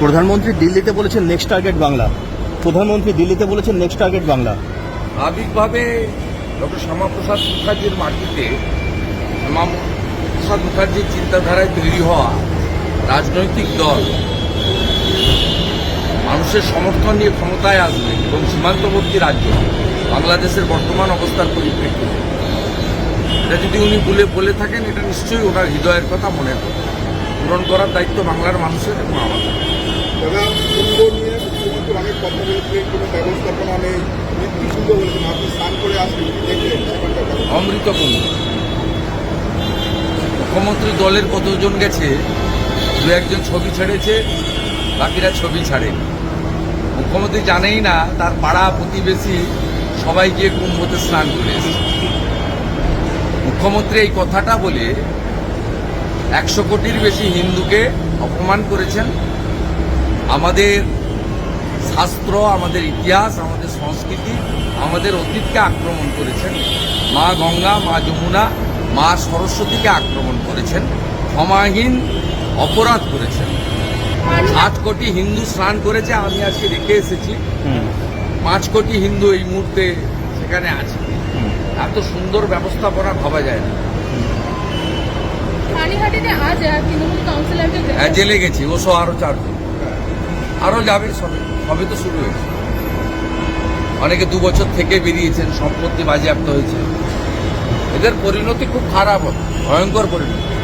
প্রধানমন্ত্রী দিল্লিতে বলেছেন নেক্সট টার্গেট বাংলা। প্রধানমন্ত্রী দিল্লিতে বলেছেন নেক্সট টার্গেট বাংলা। স্বাভাবিকভাবে ডক্টর শ্যামাপ্রসাদ মুখার্জির মাটিতে শ্যামাপ্রসাদ মুখার্জির চিন্তাধারায় তৈরি হওয়া রাজনৈতিক দল মানুষের সমর্থন নিয়ে ক্ষমতায় আসবে এবং সীমান্তবর্তী রাজ্য বাংলাদেশের বর্তমান অবস্থার পরিপ্রেক্ষিতে। এটা যদি উনি বলে বলে থাকেন, এটা নিশ্চয়ই ওনার হৃদয়ের কথা মনে পূরণ করার দায়িত্ব বাংলার মানুষের এবং আমাদের। দাদা কুম্ভ নিয়ে মুখ্যমন্ত্রী অনেক কথা বলেছিলেন কোনো ব্যবস্থাপনা নেই। বলেছেন আপনি স্নান করে অমৃত কুম্ভ মুখ্যমন্ত্রী দলের কতজন গেছে, দু একজন ছবি ছেড়েছে, বাকিরা ছবি ছাড়েনি। মুখ্যমন্ত্রী জানেই না, তার পাড়া প্রতিবেশী সবাই গিয়ে কুম্ভতে স্নান করে মুখ্যমন্ত্রী এই কথাটা বলে একশো কোটির বেশি হিন্দুকে অপমান করেছেন আমাদের শাস্ত্র আমাদের ইতিহাস আমাদের সংস্কৃতি আমাদের অতীতকে আক্রমণ করেছেন। মা গঙ্গা মা যমুনা মা সরস্বতীকে আক্রমণ করেছেন। ক্ষমাহীন অপরাধ করেছেন। আট কোটি হিন্দু স্নান করেছে আমি আজকে রেখে এসেছি। পাঁচ কোটি হিন্দু এই মুহূর্তে সেখানে আছে। এত সুন্দর ব্যবস্থাপনা ভাবা যায় না। হ্যাঁ জেলে গেছি। ও সহ আরও চারজন। আরও যাবে, সবে তো শুরু হয়েছে। অনেকে দু বছর থেকে বেরিয়েছেন, সম্পত্তি বাজেয়াপ্ত হয়েছে। এদের পরিণতি খুব খারাপ ভয়ঙ্কর পরিণতি।